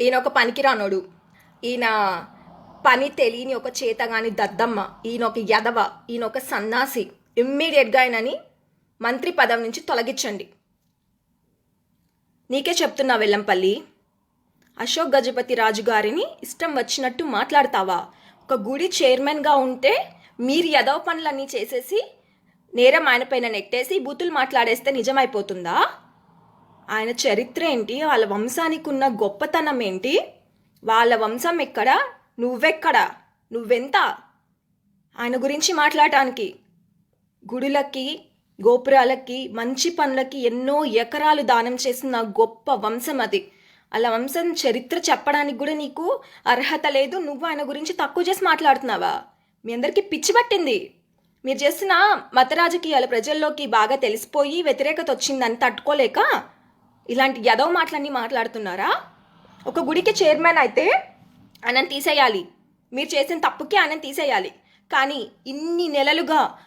ఈయన ఒక పనికిరానోడు. ఈయన పని తెలియని ఒక చేతగాని దద్దమ్మ ఈయన ఒక యదవ ఈయన ఒక సన్నాసి ఇమ్మీడియట్గా ఆయనని మంత్రి పదవి నుంచి తొలగించండి. నీకే చెప్తున్నా వెల్లంపల్లి అశోక్ గజపతి రాజు గారిని ఇష్టం వచ్చినట్టు మాట్లాడతావా? ఒక గుడి చైర్మన్గా ఉంటే మీరు యదవ పనులన్నీ చేసేసి నేరం ఆయన పైన నెట్టేసి బూతులు మాట్లాడేస్తే నిజమైపోతుందా? ఆయన చరిత్ర ఏంటి? వాళ్ళ వంశానికి ఉన్న గొప్పతనం ఏంటి? వాళ్ళ వంశం ఎక్కడ? నువ్వెక్కడ? నువ్వెంత? ఆయన గురించి మాట్లాడటానికి గుడులకి గోపురాలకి మంచి పనులకి ఎన్నో ఎకరాలు దానం చేసిన గొప్ప వంశం అది. అలా వంశం చరిత్ర చెప్పడానికి కూడా నీకు అర్హత లేదు. నువ్వు ఆయన గురించి తక్కువ చేసి మాట్లాడుతున్నావా? మీ అందరికీ పిచ్చి పట్టింది. మీరు చేసిన మత రాజకీయాలు ప్రజల్లోకి బాగా తెలిసిపోయి వ్యతిరేకత వచ్చిందని తట్టుకోలేక ఇలాంటి యదవ మాటలన్నీ మాట్లాడుతున్నారా? ఒక గుడికి చైర్మన్ అయితే ఆయనను తీసేయాలి. మీరు చేసిన తప్పుకి ఆయనను తీసేయాలి. కానీ ఇన్ని నెలలుగా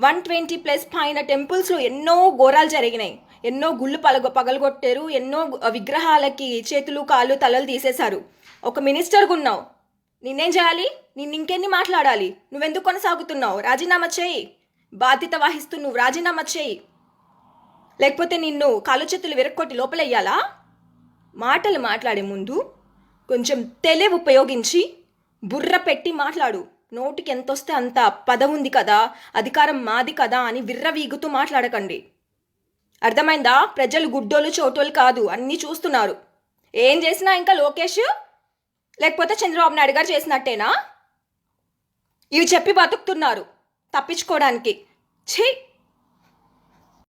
వన్ ట్వంటీ ప్లస్ పైన టెంపుల్స్లో ఎన్నో ఘోరాలు జరిగినాయి. ఎన్నో గుళ్ళు పలగ పగలగొట్టారు. ఎన్నో విగ్రహాలకి చేతులు కాళ్ళు తలలు తీసేశారు. ఒక మినిస్టర్గా ఉన్నావు నిన్నేం చేయాలి? నిన్ను ఇంకెన్ని మాట్లాడాలి? నువ్వెందుకు కొనసాగుతున్నావు? రాజీనామా చేయి. బాధ్యత వహిస్తూ నువ్వు రాజీనామా చేయి. లేకపోతే నిన్ను కాలు చేతులు విరక్కొట్టి లోపలెయ్యాలా? మాటలు మాట్లాడే ముందు కొంచెం తెలివి ఉపయోగించి బుర్ర పెట్టి మాట్లాడు. నోటికి ఎంత వస్తే అంత పదం ఉంది కదా అధికారం మాది కదా అని విర్రవీగుతూ మాట్లాడకండి. అర్థమైందా? ప్రజలు గుడ్డోలు చోటోలు కాదు అన్నీ చూస్తున్నారు. ఏం చేసినా ఇంకా లోకేష్? లేకపోతే చంద్రబాబు నాయుడు గారు చేసినట్టేనా? ఇవి చెప్పి బతుకుతున్నారు తప్పించుకోవడానికి. ఛీ!